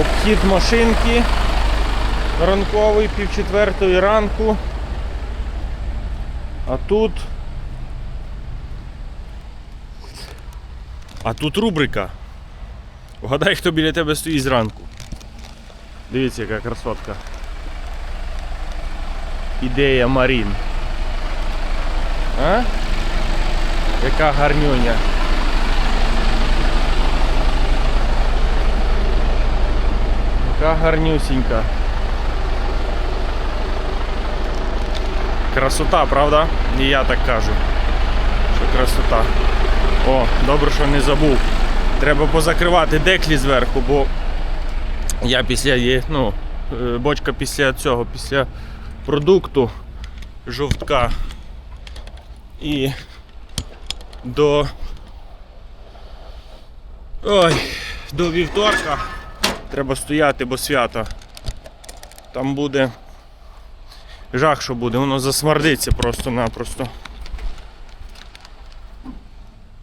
Обхід машинки. Ранковий, пів четвертої ранку. А тут. А тут рубрика. Угадай, хто біля тебе стоїть зранку. Дивіться, яка красотка. Ідея Марін. А? Яка гарнюня. Яка гарнюсінька. Красота, правда? І я так кажу. Що красота. О, добре, що не забув. Треба позакривати деклі зверху, бо я після є, ну, е, бочка після цього, після продукту жовтка. І до. Ой, до вівторка треба стояти, бо свято. Там буде жах, що буде, воно засмардиться просто-напросто.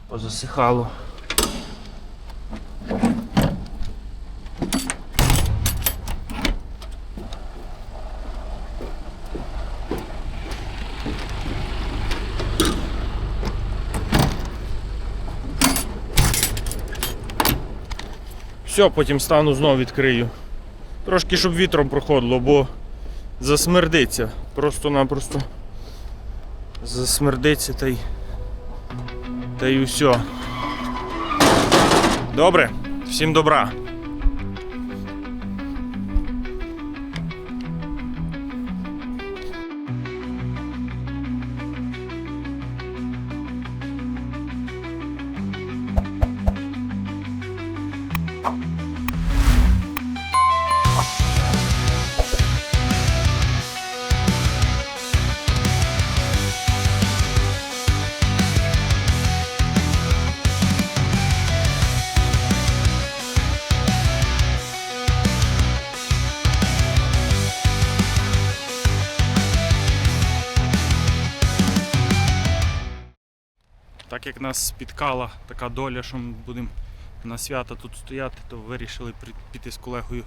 Позасихало. Все, потім стану знову відкрию. Трошки, щоб вітром проходило, бо засмердиться. Просто-напросто засмердиться та й. Та й усе. Добре, всім добра. Так як нас спіткала така доля, що ми будемо на свята тут стояти, то вирішили піти з колегою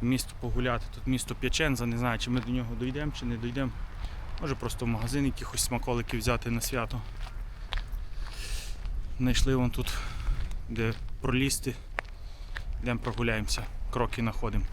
в місто погуляти. Тут місто П'яченза, не знаю, чи ми до нього дійдемо, чи не дійдемо. Може просто в магазин якихось смаколиків взяти на свято. Знайшли вон тут, де пролізти. Йдемо прогуляємося, кроки знаходимо.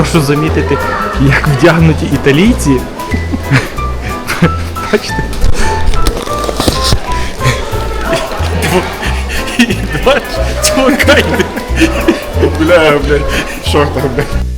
Прошу замітити, як вдягнуті італійці. Бачите? І два чувака йде. Бля, блядь, шортах, блядь.